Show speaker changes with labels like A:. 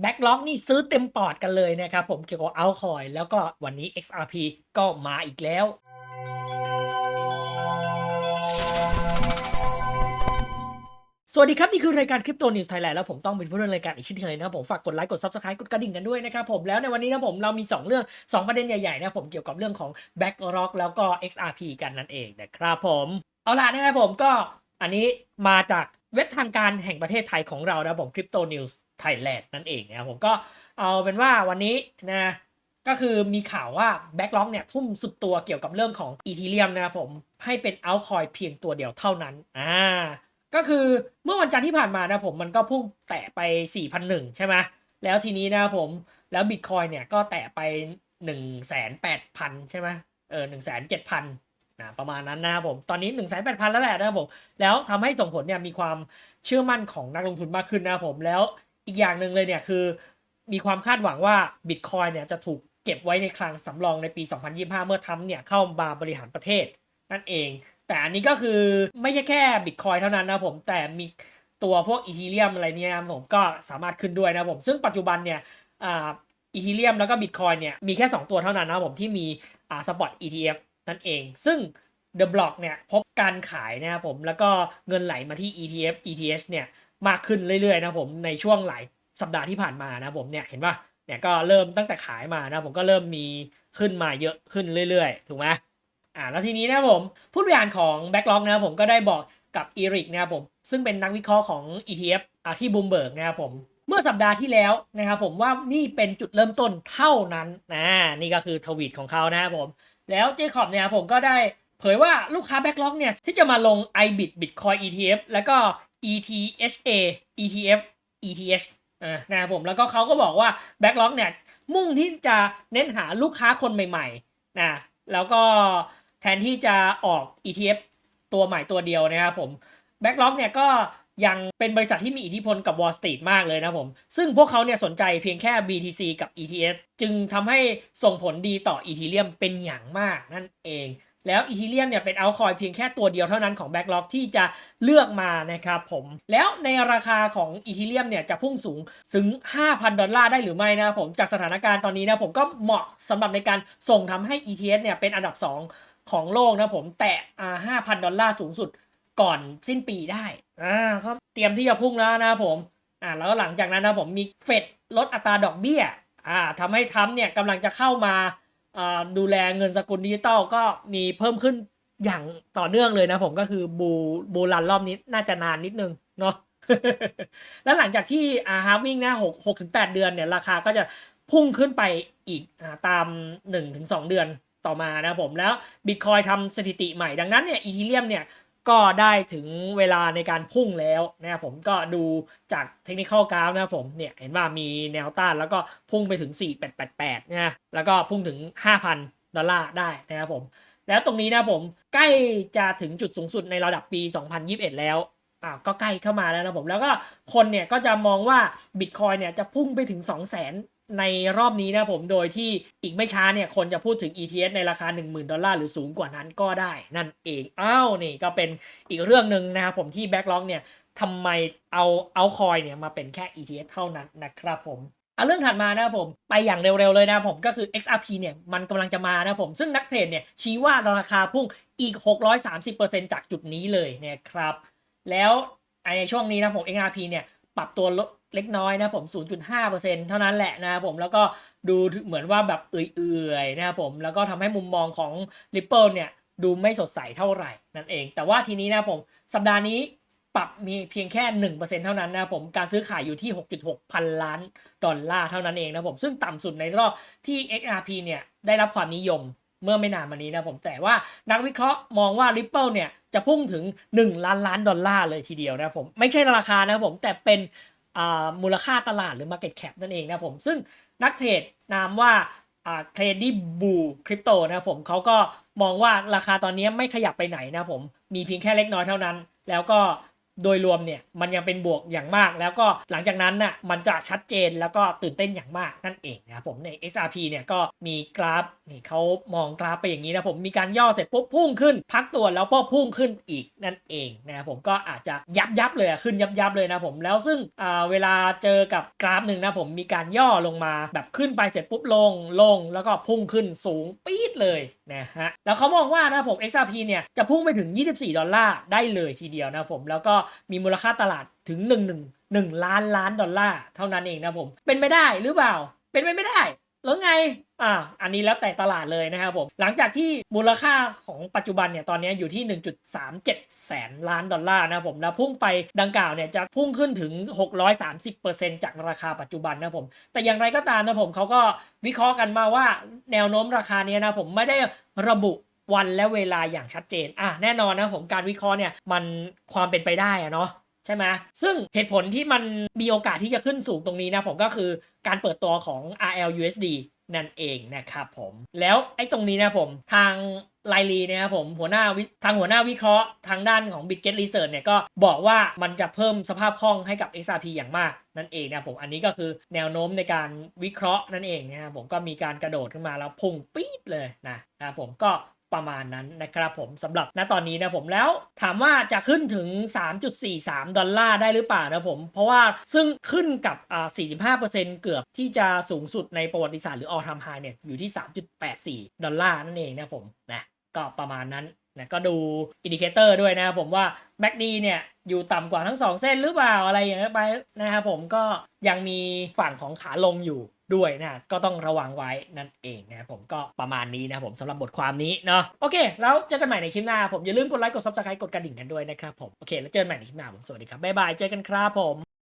A: แบ็กล็อกนี่ซื้อเต็มปอดกันเลยนะครับผมเกี่ยวกับเอาคอยแล้วก็วันนี้ XRP ก็มาอีกแล้ว สวัสดีครับ นี่คือรายการคริปโตนิวส์ไทยแลนด์แล้วผมต้องเป็นผู้ดำเนินรายการอีกเช่นเคยนะครับผมฝากกดไลค์กด Subscribe กดกระดิ่งกันด้วยนะครับผมแล้วในวันนี้นะผมเรามี 2 เรื่อง 2 ประเด็นใหญ่ๆนะผมเกี่ยวกับเรื่องของ BlackRock แล้วก็ XRP กันนั่นเองนะครับผมเอาล่ะนะครับผมก็อันนี้มาจากเว็บทางการแห่งประเทศไทยของเรานะผมคริปโตนิวส์ ไทยแลนด์นั่นเองนะครับผมก็เอาเป็นว่าวันนี้นะก็คือมีข่าวว่า BlackRock เนี่ยทุ่มสุดตัวเกี่ยวกับเรื่องของ Ethereum นะครับผมให้เป็น altcoin เพียงตัวเดียวเท่านั้นอ่าก็คือเมื่อวันจันทร์ที่ผ่านมานะผมมันก็พุ่งแตะไป 4,001 ใช่ไหมแล้วทีนี้นะผมแล้วบิตคอยเนี่ยก็แตะไป 1,800,000ใช่ไหมเออ 1,700,000นะประมาณนั้นนะครับผมตอนนี้ 1,800,000 แล้วแหละนะครับผมแล้วทำให้ส่งผลเนี่ยมีความเชื่อมั่นของนักลงทุนมากขึ้นนะครับผมแล้ว อีกอย่างหนึ่งเลยเนี่ยคือ มีความคาดหวังว่าบิตคอยเนี่ยจะถูกเก็บไว้ในคลังสำรองในปี 2025 เมื่อทรัมเนี่ยเข้ามาบริหารประเทศนั่นเอง แต่อันนี้ก็คือไม่ใช่แค่บิตคอยเท่านั้นนะผมแต่มีตัวพวกอีทีเรียมอะไรเนี่ยผมก็สามารถขึ้นด้วยนะผมซึ่งปัจจุบันเนี่ยอีทีเรียมแล้วก็บิตคอยเนี่ยมีแค่ 2 ตัวเท่านั้นนะผมที่มีอ่าสปอต ETF นั่นเอง ซึ่ง The Block เนี่ยพบการขายนะครับผมแล้วก็เงินไหลมาที่ ETF ETH เนี่ย มากขึ้นเรื่อยๆนะผมในช่วงหลายสัปดาห์ที่ผ่านมานะผมเนี่ยเห็นป่ะเนี่ยก็เริ่มตั้งแต่ขายมานะผมก็เริ่มมีขึ้นมาเยอะขึ้นเรื่อยๆ ถูกไหมอ่าแล้วทีนี้นะผมผู้บริหารของ Backlog นะผมก็ได้บอกกับอีริกนะครับผมซึ่งเป็นนักวิเคราะห์ของ ETF อ่าที่บูมเบิร์กนะครับผมเมื่อสัปดาห์ที่แล้วนะครับผมว่านี่เป็นจุดเริ่มต้นเท่านั้นนะนี่ก็คือทวีตของเขานะครับผมแล้วเจคอบเนี่ยผมก็ได้เผยว่าลูกค้า Backlog เนี่ยที่จะมาลง iBit Bitcoin ETF แล้วก็ ETHA ETF ETH อ่านะครับผมแล้วก็เขาก็บอกว่า Backlog เนี่ยมุ่งที่จะเน้นหาลูกค้าคนใหม่ๆนะแล้วก็แทนที่จะออก ETF ตัวใหม่ตัวเดียวนะครับผม Backlog เนี่ยก็ยังเป็นบริษัทที่มีอิทธิพลกับ Wall Street มากเลยนะผม ซึ่งพวกเขาเนี่ยสนใจเพียงแค่ BTC กับ ETH จึงทำให้ส่งผลดีต่อ Ethereum เป็นอย่างมากนั่นเอง แล้ว Ethereum เนี่ยเป็น altcoin เพียงแค่ตัวเดียวเท่านั้นของ Backlog ที่จะเลือกมานะครับผม แล้วในราคาของ Ethereum เนี่ยจะพุ่งสูงถึง 5,000 ดอลลาร์ได้หรือไม่นะครับผมจากสถานการณ์ตอนนี้นะผมก็เหมาะสำหรับในการส่งทำให้ ETH เนี่ยเป็นอันดับ 2 ของโลกนะผมแตะอ่า5,000 ดอลลาร์สูงสุดก่อนสิ้นปีได้อ่าก็เตรียมที่จะพุ่งแล้วนะครับผมอ่าแล้วหลังจากนั้นนะผมมีเฟดลดอัตราดอกเบี้ยอ่าทำให้ทรัมป์เนี่ยกำลังจะเข้ามา ดูแลเงินสกุลดิจิตอลก็มีเพิ่มขึ้นอย่างต่อเนื่องเลยนะผมก็คือบูบูรันรอบนี้น่าจะนานนิดนึงเนาะแล้วหลังจากที่อาฮาร์วิ่งนะหกหกถึงแปดเดือนเนี่ยราคาก็จะพุ่งขึ้นไปอีกอตามหนึ่งถึงสองเดือนต่อมานะผมแล้วบิตคอยทำสถิติใหม่ดังนั้นเนี่ยอีทีเรียมเนี่ย ก็ได้ถึงเวลาในการพุ่งแล้วนะครับผมก็ดูจากเทคนิคอกราฟนะครับผมเนี่ยเห็นว่ามีแนวต้านแล้วก็พุ่งไปถึง 4888นะแล้วก็พุ่งถึง 5,000 ดอลลาร์ได้นะครับผม แล้วตรงนี้นะผมใกล้จะถึงจุดสูงสุดในระดับปี 2021 แล้วอ่าก็ใกล้เข้ามาแล้วนะผมแล้วก็คนเนี่ยก็จะมองว่าบิตคอยเนี่ยจะพุ่งไปถึง 2 0 0 0 0 0 ในรอบนี้นะผมโดยที่อีกไม่ช้าเนี่ย คนจะพูดถึง ETH ในราคา 10,000 ดอลลาร์หรือสูงกว่านั้นก็ได้ นั่นเองอ้าวนี่ก็เป็นอีกเรื่องหนึ่งนะครับผมที่ Backlog เนี่ยทำไมเอาเอาคอยเนี่ยมาเป็นแค่ ETH เท่านั้นนะครับผมเอาเรื่องถัดมานะครับผมไปอย่างเร็วๆเลยนะผมก็คือ XRP เนี่ยมันกำลังจะมานะผมซึ่งนักเทรดเนี่ยชี้ว่าราคาพุ่งอีก 630%จากจุดนี้เลยนะครับแล้วในช่วงนี้นะผม XRP เนี่ยปรับตัวลด เล็กน้อยนะผม 0.5%เท่านั้นแหละนะครับผมแล้วก็ดูเหมือนว่าแบบเอื่อยๆนะครับผมแล้วก็ทำให้มุมมองของ Ripple เนี่ยดูไม่สดใสเท่าไหร่นั่นเอง แต่ว่าทีนี้นะผมสัปดาห์นี้ปรับมีเพียงแค่ 1%เท่านั้นนะผมการซื้อขายอยู่ที่ 6.6 พันล้านดอลลาร์เท่านั้นเองนะผมซึ่งต่ำสุดในรอบที่ XRP เนี่ยได้รับความนิยมเมื่อไม่นานมานี้นะผมแต่ว่านักวิเคราะห์มองว่า Ripple เนี่ยจะพุ่งถึง 1 ล้านล้านดอลลาร์เลยทีเดียวนะผมไม่ใช่ราคานะผมแต่เป็น มูลค่าตลาดหรือ Market Cap นั่นเองนะผม ซึ่งนักเทรดนามว่าเทรดดี้บูคริปโตนะผมเขาก็มองว่าราคาตอนนี้ไม่ขยับไปไหนนะผม มีเพียงแค่เล็กน้อยเท่านั้น แล้วก็ โดยรวมเนี่ยมันยังเป็นบวกอย่างมาก แล้วก็หลังจากนั้นน่ะมันจะชัดเจนแล้วก็ตื่นเต้นอย่างมากนั่นเองนะครับผมใน XRP เนี่ยก็มีกราฟนี่เขามองกราฟไปอย่างนี้นะผมมีการย่อเสร็จปุ๊บพุ่งขึ้น พักตัวแล้วก็พุ่งขึ้นอีกนั่นเองนะครับผมก็อาจจะยับยับเลยขึ้นยับยับเลยนะผมแล้วซึ่งอ่าเวลาเจอกับกราฟหนึ่งนะผมมีการย่อลงมาแบบขึ้นไปเสร็จปุ๊บลงลง แล้วก็พุ่งขึ้นสูงปี๊ดเลยนะฮะแล้วเขามองว่านะผม XRP เนี่ยจะพุ่งไปถึง 24 ดอลลาร์ได้เลยทีเดียวนะผมแล้วก็มีมูลค่าตลาดถึง 1 1 1 ล้านล้านดอลลาร์เท่านั้นเองนะผม เป็นไปได้หรือเปล่า เป็นไปไม่ได้ แล้วไง อ่า อันนี้แล้วแต่ตลาดเลยนะครับผม หลังจากที่มูลค่าของปัจจุบันเนี่ยตอนนี้อยู่ที่ 1.37 แสนล้านดอลลาร์นะครับผม แล้วพุ่งไปดังกล่าวเนี่ยจะพุ่งขึ้นถึง 630%จากราคาปัจจุบันนะครับผม แต่อย่างไรก็ตามนะผมเขาก็วิเคราะห์กันมาว่าแนวโน้มราคาเนี้ยนะผมไม่ได้ระบุ วันและเวลาอย่างชัดเจนอะแน่นอนนะผมการวิเคราะห์เนี่ยมันความเป็นไปได้อะเนาะใช่ไหมซึ่งเหตุผลที่มันมีโอกาสที่จะขึ้นสูงตรงนี้นะผมก็คือการเปิดตัวของ RLUSD นั่นเองนะครับผม แล้วไอ้ตรงนี้นะผมทางไลลีนะครับผมหัวหน้าวิทางหัวหน้าวิเคราะห์ทางด้านของ Bitget Research เนี่ยก็บอกว่ามันจะเพิ่มสภาพคล่องให้กับ XRP อย่างมากนั่นเองนะผมอันนี้ก็คือแนวโน้มในการวิเคราะห์นั่นเองนะครับผมก็มีการกระโดดขึ้นมาแล้วพุ่งปี๊ดเลยนะครับผมก็ ประมาณนั้นนะครับผมสำหรับณตอนนี้นะผมแล้วถามว่าจะขึ้นถึง 3.43 ดอลลาร์ได้หรือเปล่านะผม เพราะว่าซึ่งขึ้นกับอ่า45%เกือบที่จะสูงสุดในประวัติศาสตร์หรือ all time high เนี่ยอยู่ที่ 3.84 ดอลลาร์นั่นเองนะผมนะก็ประมาณนั้นนะก็ดูอินดิเคเตอร์ด้วยนะครับผมว่า MACD เนี่ยอยู่ต่ำกว่าทั้ง 2 เส้นหรือเปล่าอะไรอย่างเงี้ยไปนะครับผมก็ยังมีฝั่งของขาลงอยู่ ด้วยนะก็ต้องระวังไว้นั่นเองนะผมก็ประมาณนี้นะผมสำหรับบทความนี้เนาะโอเคแล้วเจอกันใหม่ในคลิปหน้าผมอย่าลืมกดไลค์กดซับสไครต์กดกระดิ่งกันด้วยนะครับผมโอเคแล้วเจอกันใหม่ในคลิปหน้าผมสวัสดีครับบ๊ายบายเจอกันครับผม